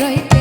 রইতে